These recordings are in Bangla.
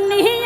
মুনি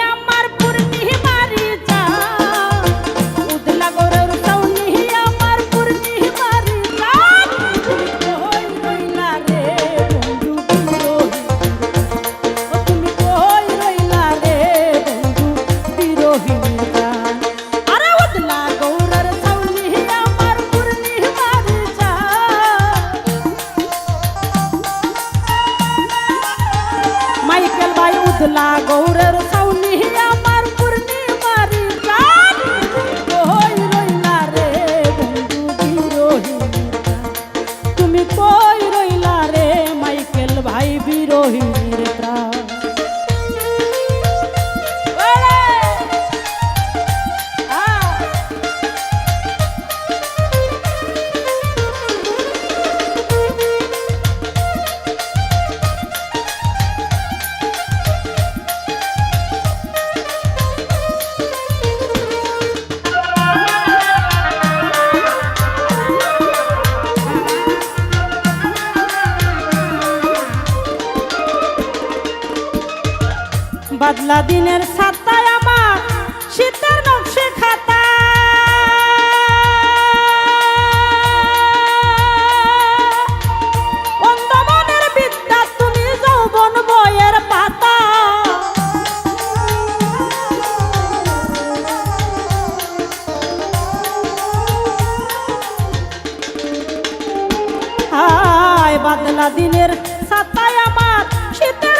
বাদলা দিনের সাতায় আমার শীতের নকশে খাতা। অন্দমনের বিদ্যা, তুমি যৌবন বয়ের পাতা। বাদলা দিনের সাতায় আমার শীতের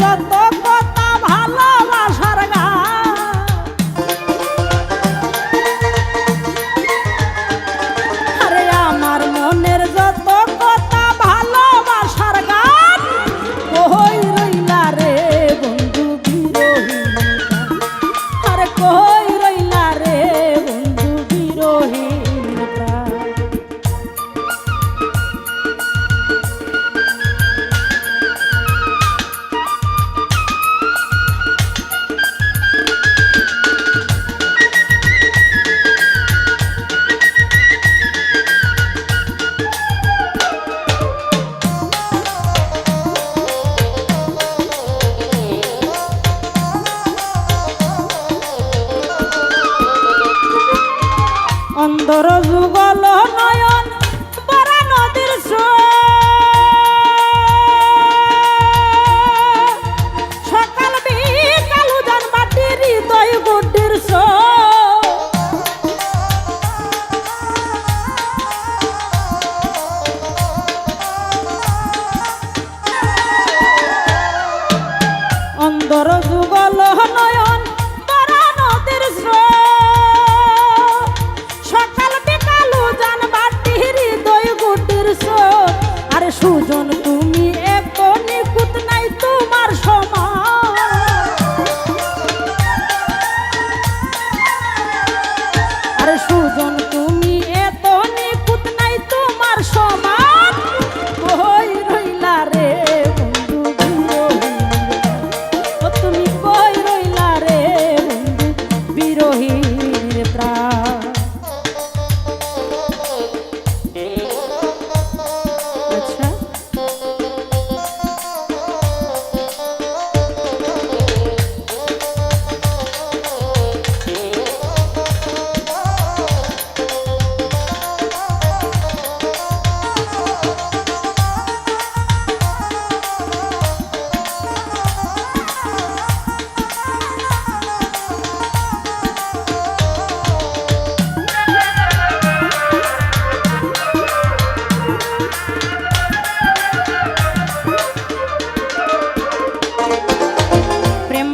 যত কথা ভালোবাসার গান। আরে আমার মনের যত কথা ভালোবাসার গান, কই রইলা রে বন্ধু আরে কই